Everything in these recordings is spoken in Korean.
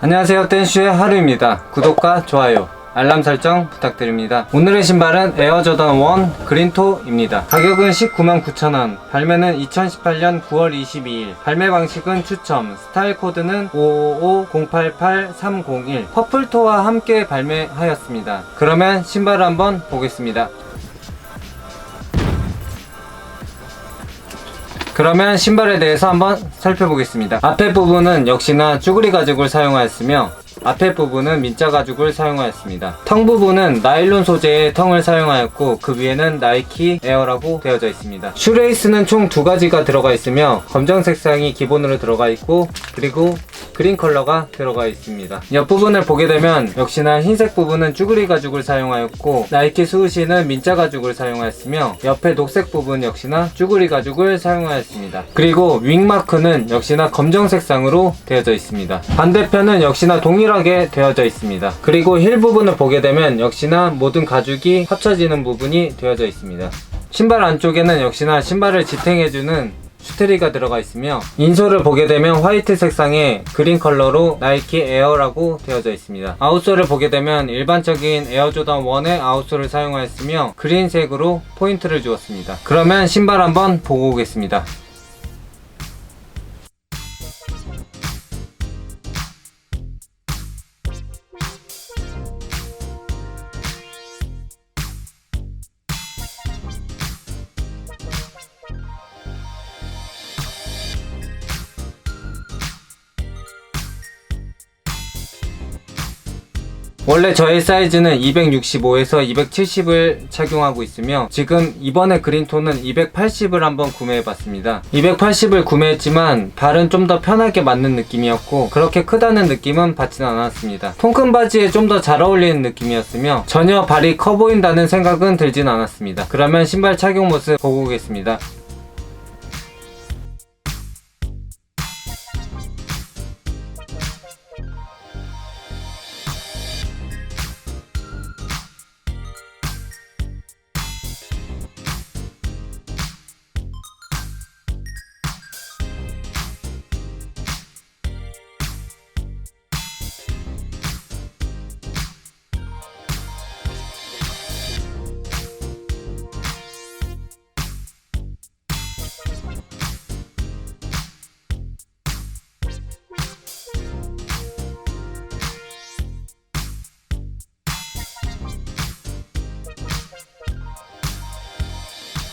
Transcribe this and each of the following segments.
안녕하세요. 댄슈의 하루입니다. 구독과 좋아요 알람 설정 부탁드립니다. 오늘의 신발은 에어저던 1 그린토입니다. 가격은 199,900원 발매는 2018년 9월 22일. 발매 방식은 추첨 스타일 코드는 555-088-301 퍼플토와 함께 발매하였습니다. 그러면 신발을 한번 보겠습니다 그러면 신발에 대해서 한번 살펴보겠습니다. 앞에 부분은 역시나 쭈그리 가죽을 사용하였으며 앞에 부분은 민자 가죽을 사용하였습니다. 텅 부분은 나일론 소재의 텅을 사용하였고 그 위에는 나이키 에어라고 되어져 있습니다. 슈레이스는 총 두 가지가 들어가 있으며 검정 색상이 기본으로 들어가 있고 그리고 그린 컬러가 들어가 있습니다. 옆부분을 보게 되면 역시나 흰색 부분은 쭈그리 가죽을 사용하였고 나이키 수우시는 민자 가죽을 사용하였으며 옆에 녹색 부분 역시나 쭈그리 가죽을 사용하였습니다. 그리고 윙마크는 역시나 검정 색상으로 되어져 있습니다. 반대편은 역시나 동일하게 되어져 있습니다. 그리고 힐 부분을 보게 되면 역시나 모든 가죽이 합쳐지는 부분이 되어져 있습니다. 신발 안쪽에는 역시나 신발을 지탱해주는 슈트리가 들어가 있으며 인솔을 보게 되면 화이트 색상의 그린 컬러로 나이키 에어라고 되어져 있습니다. 아웃솔을 보게 되면 일반적인 에어 조던 1의 아웃솔을 사용하였으며 그린색으로 포인트를 주었습니다. 그러면 신발 한번 보고 오겠습니다. 원래 저의 사이즈는 265에서 270을 착용하고 있으며 지금 이번에 그린톤은 280을 한번 구매해봤습니다. 280을 구매했지만 발은 좀 더 편하게 맞는 느낌이었고 그렇게 크다는 느낌은 받진 않았습니다. 통큰 바지에 좀 더 잘 어울리는 느낌이었으며 전혀 발이 커 보인다는 생각은 들진 않았습니다. 그러면 신발 착용 모습 보고 오겠습니다.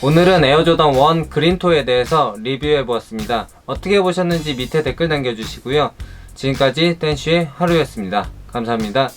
오늘은 에어조던 1 그린토에 대해서 리뷰해 보았습니다. 어떻게 보셨는지 밑에 댓글 남겨주시고요. 지금까지 댄쉬의 하루였습니다. 감사합니다.